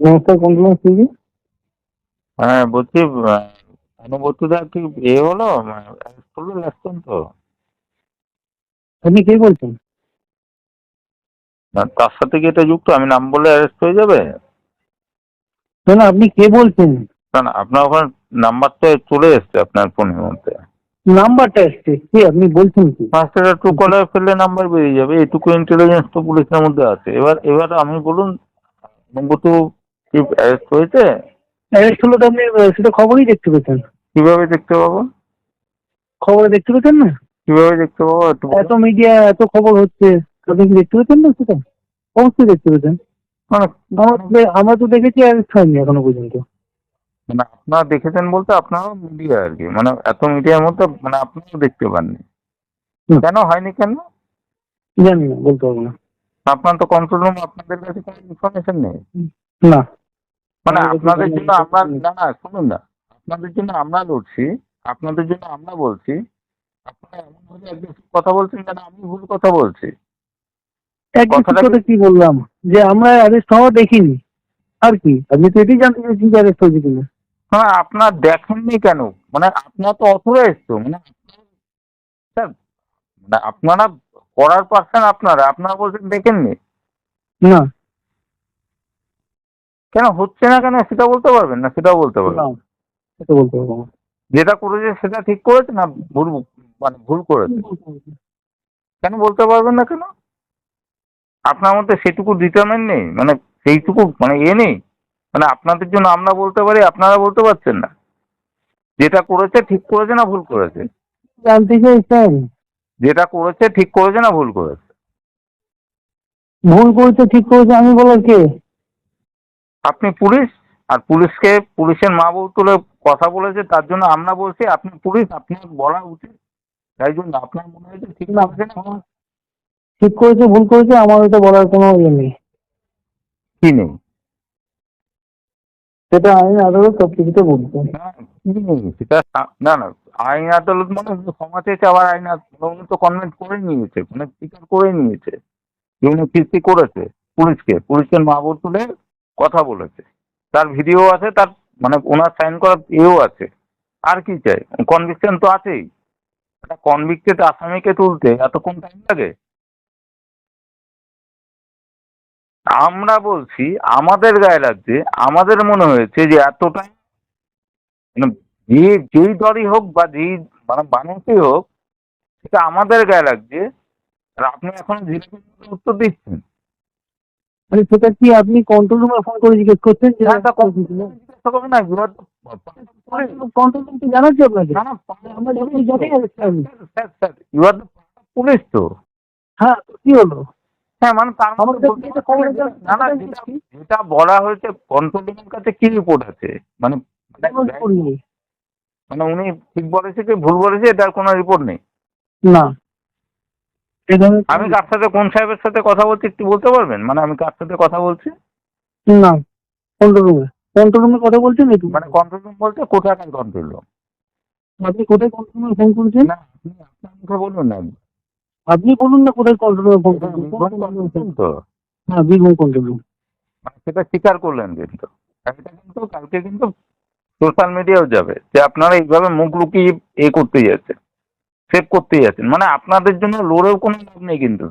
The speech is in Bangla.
নমস্কার কন্ট্রোল সিবি হ্যাঁ বলছি অনুবর্তীদা কি এ হলো? অ্যারেস্ট করল লাগছেন তো। আপনি কে বলছেন? না, তার সাথে কি এটা যুক্ত? আমি নাম বলে অ্যারেস্ট হয়ে যাবে? না না আপনি কে বলছেন? কারণ আপনার ওখানে নাম্বারটা চলে এসছে আপনার ফোনের মধ্যে। নাম্বারটা এসছে কি? আপনি বলছেন কি? ফার্স্টে টু কলার ফেললে নাম্বার বেরিয়ে যাবে এইটুকু ইন্টেলিজেন্স তো পুলিশের মধ্যে আছে। এবার এবার আমি বলুন অনুবর্তী কি অ্যারেস্ট হয়েছে? অ্যারেস্ট হলো তো আপনি সেটা খবরই দেখতে পেতেন। কীভাবে দেখতে পাবো? খবরে দেখতে পেতেন না? কীভাবে দেখতে পাবো? এত মিডিয়া এত খবর হচ্ছে আপনি কি দেখতে পেতেন না সেটা? অবশ্যই দেখতে পেতেন। মানে আমরা তো দেখেছি অ্যারেস্ট হয়নি এখনও পর্যন্ত। মানে আপনারা দেখেছেন বলতে আপনারাও মিডিয়া আর কি। মানে এত মিডিয়ার মধ্যে মানে আপনারাও দেখতে পাননি। কেন হয়নি কেন? জানি না বলতে পারব না। আপনার তো কন্ট্রোল রুম আপনাদের কাছে কোনো ইনফরমেশন নেই। না। মানে আপনাদের জন্য আমরা না না শুনুন না। আপনাদের জন্য আমরা লড়ছি আপনাদের জন্য আমরা বলছি। আপনারা এমন ভাবে একদম কথা বলছেন যেন আমি ভুল কথা বলছি। কথাটা কি? বললাম? যে আমরা অ্যারেস্ট হওয়া দেখিনি। আর কি? আপনি তো এটাই জানতে চাইছেন যে অ্যারেস্ট হয়েছে কিনা। হ্যাঁ আপনার দেখেননি কেন? মানে আপনার তো অথরাইজ তো মানে স্যার মানে আপনারা করার পারছেন আপনারা আপনারা বলছেন দেখেননি। না। কেন হচ্ছে না কেন সেটা বলতে পারবেন না? সেটাও বলতে পারবেন সেটা বলতে পারব না। যেটা করেছে সেটা ঠিক করেছে না ভুল মানে ভুল করেছে? কেন বলতে পারবেন না কেন? আপনার মধ্যে সেটুকু ডিটারমেন্ট নেই মানে সেইটুকু মানে এ নেই। মানে আপনাদের জন্য আমরা বলতে পারি আপনারা বলতে পারছেন না। যেটা করেছে ঠিক করেছে না ভুল করেছে? জানতে চাইছেন? যেটা করেছে ঠিক করেছে না ভুল করেছে? ভুল করেছে ঠিক করেছে আমি বলার কে? আপনি পুলিশ আর পুলিশকে পুলিশের মা বউ তুলে কথা বলেছে তার জন্য আমরা বলছি আপনি পুলিশ আপনার বলা উচিত। তাই জন্য আপনার মনে হয়েছে ঠিক না, লাগছে না ঠিক করেছে ভুল করেছে আমার এটা বলার কোনো ইয়ে নেই। কি নেই? সেটা আইন আদালত সব কিছুতে বলব না, কি নেই? সেটা না না আইন আদালত মানে ক্ষমা চেয়েছে আবার আইন আদালত উনি তো কনভেন্ট করে নিয়েছে মানে স্বীকার করে নিয়েছে। উনি কীর্তি করেছে পুলিশকে পুলিশের মা তুলে কথা বলেছে। তার ভিডিও আছে, তার মানে ওনার সাইন করা ইয়েও আছে। আর কি চাই? কনভিকশন তো আছেই। একটা কনভিক্টেড আসামিকে তুলতে এতক্ষণ টাইম লাগে? আমরা বলছি, আমাদের গায়ে লাগছে, আমাদের মনে হয়েছে যে এতটাই মানে যে, যেই দলই হোক বা যেই মানে মানুষই হোক, সেটা আমাদের গায়ে লাগছে। আর আপনি এখন জিজ্ঞেস উত্তর দিচ্ছেন। মানে সেটা কি আপনি কন্ট্রোল রুমে ফোন করে জিজ্ঞেস করছেন যে হ্যাঁ, তা না কন্ট্রোল রুম জানাচ্ছি আপনাকে। না না আমরা যখন জানি sir sir you are police তো। হ্যাঁ তো কি হলো? হ্যাঁ মানে তার যেটা বলা হয়েছে কন্ট্রোল রুমের কাছে কি রিপোর্ট আছে? মানে। মানে উনি ঠিক বলেছে কি ভুল বলেছে এটার কোনো রিপোর্ট নেই? না। আমি কার সাথে কোন সাহেবের সাথে কথা বলছি একটু বলতে পারবেন? মানে আমি কার সাথে কথা বলছি? না কন্ট্রোল রুমে। কন্ট্রোল রুমে কথা বলছেন একটু মানে কন্ট্রোল রুম বলতে কোথাকার কন্ট্রোল রুম? আপনি কোথায় কন্ট্রোল রুমে ফোন করেছেন? না আপনি মুখে বলুন না। আপনি বলুন না কোথায় কন্ট্রোল রুমে ফোন করেছেন। তো। হ্যাঁ বীরভূম কন্ট্রোল রুম। মানে সেটা স্বীকার করলেন কিন্তু। এটা কিন্তু কালকে কিন্তু সোশ্যাল মিডিয়াও যাবে। যে আপনারা এইভাবে মুখ লুকিয়ে এ করতে যাচ্ছেন। সেভ করতেই আছেন। মানে আপনাদের জন্য লড়েও কোনো লাভ নেই কিন্তু